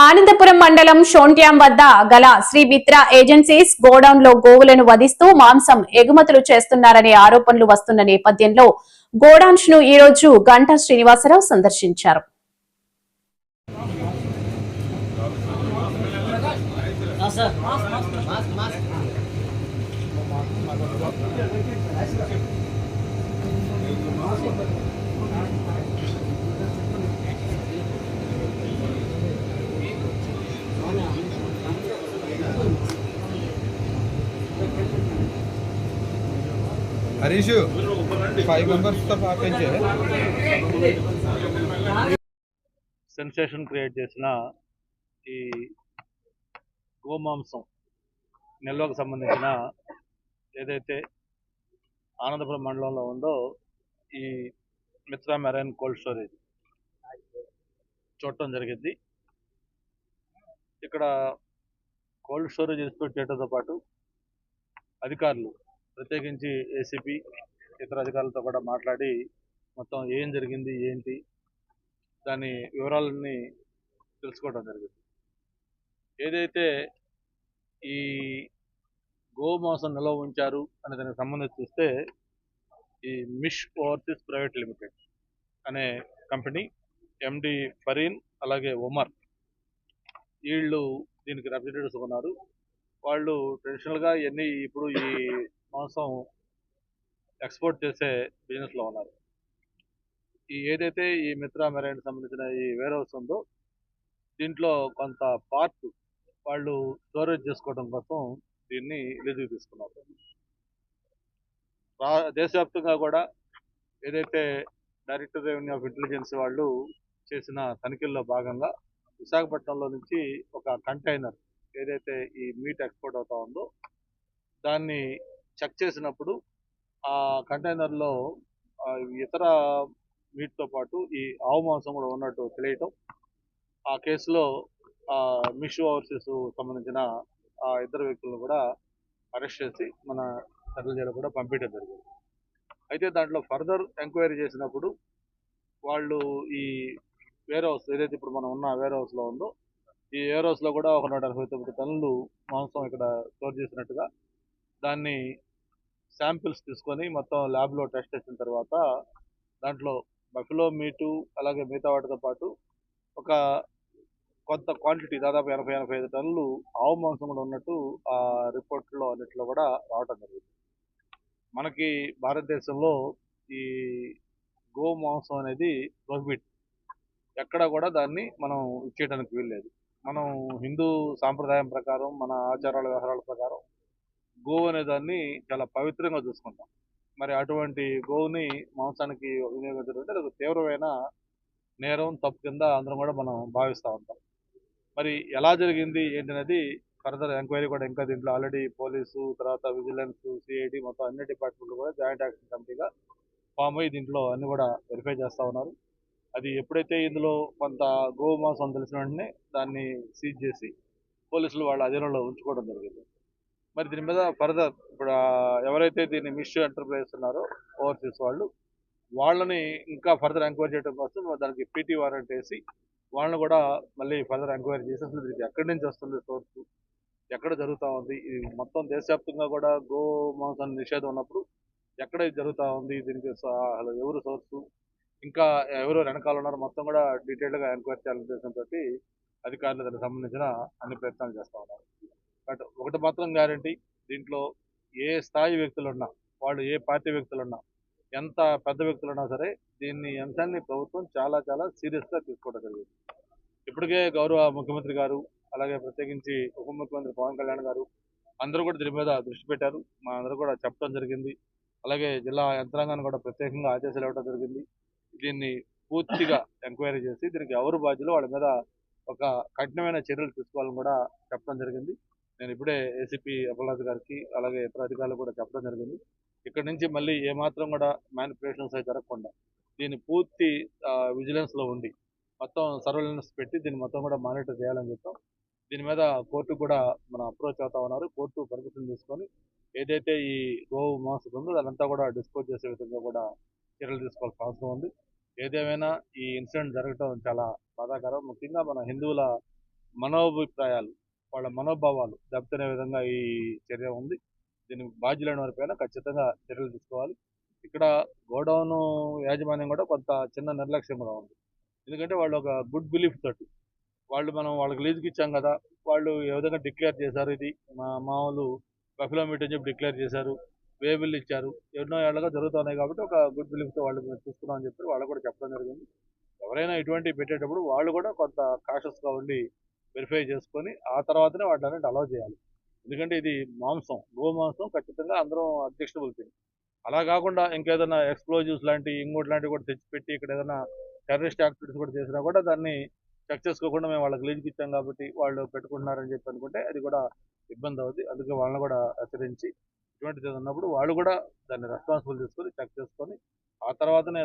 ఆనందపురం మండలం షోంట్యాం వద్ద గల శ్రీ మిత్ర ఏజెన్సీస్ గోడౌన్లో గోవులను వధిస్తూ మాంసం ఎగుమతులు చేస్తున్నారనే ఆరోపణలు వస్తున్న నేపథ్యంలో గోడౌన్స్ను ఈ రోజు గంటా శ్రీనివాసరావు సందర్శించారు. హరీష్ ఫైవ్ మెంబర్స్తో పాపించే సెన్సేషన్ క్రియేట్ చేసిన ఈ గోమాంసం నిల్వకు సంబంధించిన ఏదైతే ఆనందపురం మండలంలో ఉందో ఈ మిత్రా మెరైన్ కోల్డ్ స్టోరేజ్ చూడటం జరిగింది. ఇక్కడ కోల్డ్ స్టోరేజ్ ఇన్స్పెక్ట్ చేయడంతో పాటు అధికారులు ప్రత్యేకించి ఏసీపీ ఇతర అధికారులతో కూడా మాట్లాడి మొత్తం ఏం జరిగింది ఏంటి? దాని వివరాలన్నీ తెలుసుకోవడం జరిగింది. ఏదైతే ఈ గోమాంసం నిల్వ ఉంచారు అనే దానికి సంబంధించి చూస్తే ఈ మిష్ ఓవర్సీస్ ప్రైవేట్ లిమిటెడ్ అనే కంపెనీ ఎండి ఫరీన్ అలాగే ఉమర్ వీళ్ళు దీనికి రిప్రజెంటేటివ్స్ ఉన్నారు. వాళ్ళు ట్రెడిషనల్గా ఇవన్నీ ఇప్పుడు ఈ మాంసం ఎక్స్పోర్ట్ చేసే బిజినెస్లో ఉన్నారు. ఈ ఏదైతే ఈ మిత్రా మెరైన్ సంబంధించిన ఈ వేర్ హౌస్ ఉందో దీంట్లో కొంత పార్ట్ వాళ్ళు స్టోరేజ్ చేసుకోవడం కోసం దీన్ని లీజుకి తీసుకున్నారు. రా దేశవ్యాప్తంగా కూడా ఏదైతే డైరెక్టర్ రెవెన్యూ ఆఫ్ ఇంటెలిజెన్స్ వాళ్ళు చేసిన తనిఖీల్లో భాగంగా విశాఖపట్నంలో నుంచి ఒక కంటైనర్ ఏదైతే ఈ మీట్ ఎక్స్పోర్ట్ అవుతా ఉందో దాన్ని చెక్ చేసినప్పుడు ఆ కంటైనర్లో ఇతర మీట్తో పాటు ఈ ఆవు మాంసం కూడా ఉన్నట్టు తెలియటం ఆ కేసులో ఆ, మిషు ఓవర్సీస్ సంబంధించిన ఆ ఇద్దరు వ్యక్తులను కూడా అరెస్ట్ చేసి మన సెంట్రల్ జైలు కూడా పంపించడం జరిగింది. అయితే దాంట్లో ఫర్దర్ ఎంక్వైరీ చేసినప్పుడు వాళ్ళు ఈ వేర్ హౌస్ ఏదైతే ఇప్పుడు మనం ఉన్న వేర్ హౌస్లో ఉందో ఈ వేర్ హౌస్లో కూడా ఒక నూట అరవై తొమ్మిది టన్నులు మాంసం ఇక్కడ స్టోర్ చేసినట్టుగా దాన్ని శాంపిల్స్ తీసుకొని మొత్తం ల్యాబ్లో టెస్ట్ చేసిన తర్వాత దాంట్లో బఫిలో మీటు అలాగే మిగతా వాటితో పాటు ఒక కొంత క్వాంటిటీ దాదాపు ఎనభై ఎనభై ఐదు టన్నులు ఆవు మాంసం కూడా ఉన్నట్టు ఆ రిపోర్ట్లో అన్నింటిలో కూడా రావటం జరిగింది. మనకి భారతదేశంలో ఈ గో మాంసం అనేది ప్రొహిబిట్. ఎక్కడ కూడా దాన్ని మనం ఇచ్చేయడానికి వీల్లేదు. మనం హిందూ సాంప్రదాయం ప్రకారం మన ఆచారాల వ్యవహారాల ప్రకారం గోవు అనే దాన్ని చాలా పవిత్రంగా చూసుకుంటాం. మరి అటువంటి గోవుని మాంసానికి వినియోగించడం అంటే అది ఒక తీవ్రమైన నేరం తప్పు కింద అందరం కూడా మనం భావిస్తూ ఉంటాం. మరి ఎలా జరిగింది ఏంటనేది ఫర్దర్ ఎంక్వైరీ కూడా ఇంకా దీంట్లో ఆల్రెడీ పోలీసు తర్వాత విజిలెన్స్ సిఐడి మొత్తం అన్ని డిపార్ట్మెంట్లు కూడా జాయింట్ యాక్షన్ కమిటీగా ఫామ్ అయ్యి దీంట్లో అన్ని కూడా వెరిఫై చేస్తూ ఉన్నారు. అది ఎప్పుడైతే ఇందులో కొంత గోవు మాంసం తెలిసిన వెంటనే దాన్ని సీజ్ చేసి పోలీసులు వాళ్ళ అధీనంలో ఉంచుకోవడం జరిగింది. మరి దీని మీద ఫర్దర్ ఇప్పుడు ఎవరైతే దీన్ని మిస్ ఎంటర్ప్రైజ్ ఉన్నారో ఓవర్సీస్ వాళ్ళు వాళ్ళని ఇంకా ఫర్దర్ ఎంక్వైరీ చేయడం కోసం దానికి పీటీ వారెంట్ వేసి వాళ్ళని కూడా మళ్ళీ ఫర్దర్ ఎంక్వైరీ చేసి అసలు ఇది ఎక్కడి నుంచి వస్తుంది సోర్స్? ఎక్కడ జరుగుతూ ఉంది? ఇది మొత్తం దేశవ్యాప్తంగా కూడా గో మాంసం నిషేధం ఉన్నప్పుడు ఎక్కడ ఇది జరుగుతూ ఉంది? దీనికి అసలు ఎవరు సోర్సు? ఇంకా ఎవరు వెనకాల ఉన్నారు మొత్తం కూడా డీటెయిల్గా ఎంక్వైరీ చేయాలని ఉద్దేశంతో అధికారులు దానికి సంబంధించిన అన్ని ప్రయత్నాలు చేస్తూ ఉన్నారు. బట్ ఒకటి మాత్రం గ్యారంటీ దీంట్లో ఏ స్థాయి వ్యక్తులు ఉన్నా వాళ్ళు ఏ పార్టీ వ్యక్తులు ఉన్నా ఎంత పెద్ద వ్యక్తులు ఉన్నా సరే దీన్ని అంశాన్ని ప్రభుత్వం చాలా చాలా సీరియస్గా తీసుకోవడం జరిగింది. ఇప్పటికే గౌరవ ముఖ్యమంత్రి గారు అలాగే ప్రత్యేకించి ఉప ముఖ్యమంత్రి పవన్ కళ్యాణ్ గారు అందరూ కూడా దీని మీద దృష్టి పెట్టారు. మా అందరూ కూడా చెప్పడం జరిగింది. అలాగే జిల్లా యంత్రాంగాన్ని కూడా ప్రత్యేకంగా ఆదేశాలు ఇవ్వడం జరిగింది. దీన్ని పూర్తిగా ఎంక్వైరీ చేసి దీనికి ఎవరు బాధ్యులు వాళ్ళ మీద ఒక కఠినమైన చర్యలు తీసుకోవాలని కూడా చెప్పడం జరిగింది. నేను ఇప్పుడే ఏసీపీ అమర్నాథ్ గారికి అలాగే ఇతర అధికారులు కూడా చెప్పడం జరిగింది. ఇక్కడ నుంచి మళ్ళీ ఏమాత్రం కూడా మ్యానిపులేషన్స్ అవి జరగకుండా దీన్ని పూర్తి విజిలెన్స్లో ఉండి మొత్తం సర్వేలెన్స్ పెట్టి దీన్ని మొత్తం కూడా మానిటర్ చేయాలని చెప్తాం దీని మీద కోర్టు కూడా మన అప్రోచ్ అవుతా ఉన్నారు. కోర్టు పర్మిషన్ తీసుకొని ఏదైతే ఈ గోవు మాంసం ఉందో అదంతా కూడా డిస్పోజ్ చేసే విధంగా కూడా చర్యలు తీసుకోవాల్సిన అవసరం ఉంది. ఏదేమైనా ఈ ఇన్సిడెంట్ జరగటం చాలా బాధాకరం. ముఖ్యంగా మన హిందువుల మనోభిప్రాయాలు వాళ్ళ మనోభావాలు దెబ్బతినే విధంగా ఈ చర్య ఉంది. దీనికి బాధ్యులైన వారిపైన ఖచ్చితంగా చర్యలు తీసుకోవాలి. ఇక్కడ గోడౌన్ యాజమాన్యం కూడా కొంత చిన్న నిర్లక్ష్యంగా ఉంది. ఎందుకంటే వాళ్ళు ఒక గుడ్ బిలీఫ్ తోటి వాళ్ళు మనం వాళ్ళకి లీజుకి ఇచ్చాం కదా వాళ్ళు ఏ విధంగా డిక్లేర్ చేశారు ఇది? మా మామూలు బఫిలో మీట్ అని చెప్పి డిక్లేర్ చేశారు వేబిల్ ఇచ్చారు ఎన్నో ఏళ్ళగా జరుగుతున్నాయి కాబట్టి ఒక గుడ్ బిలీఫ్తో వాళ్ళు మేము అని చెప్పి వాళ్ళు కూడా చెప్పడం జరిగింది. ఎవరైనా ఇటువంటి పెట్టేటప్పుడు వాళ్ళు కూడా కొంత కాషస్గా ఉండి వెరిఫై చేసుకొని ఆ తర్వాతనే వాటిని అలౌ చేయాలి. ఎందుకంటే ఇది మాంసం గో మాంసం ఖచ్చితంగా అందరం అబ్జెక్షనబుల్ థింగ్ అలా కాకుండా ఇంకేదైనా ఎక్స్ప్లోజివ్స్ లాంటి ఇంకోటి లాంటివి కూడా తెచ్చిపెట్టి ఇక్కడ ఏదైనా టెర్రరిస్ట్ యాక్టివిటీస్ కూడా చేసినా కూడా దాన్ని చెక్ చేసుకోకుండా మేము వాళ్ళకి లీజుకి ఇచ్చాం కాబట్టి వాళ్ళు పెట్టుకుంటున్నారని చెప్పి అనుకుంటే అది కూడా ఇబ్బంది అవుతుంది అందుకే వాళ్ళని కూడా హెచ్చరించి ఇటువంటిది ఉన్నప్పుడు వాళ్ళు కూడా దాన్ని రెస్పాన్సిబుల్ తీసుకొని చెక్ చేసుకొని ఆ తర్వాతనే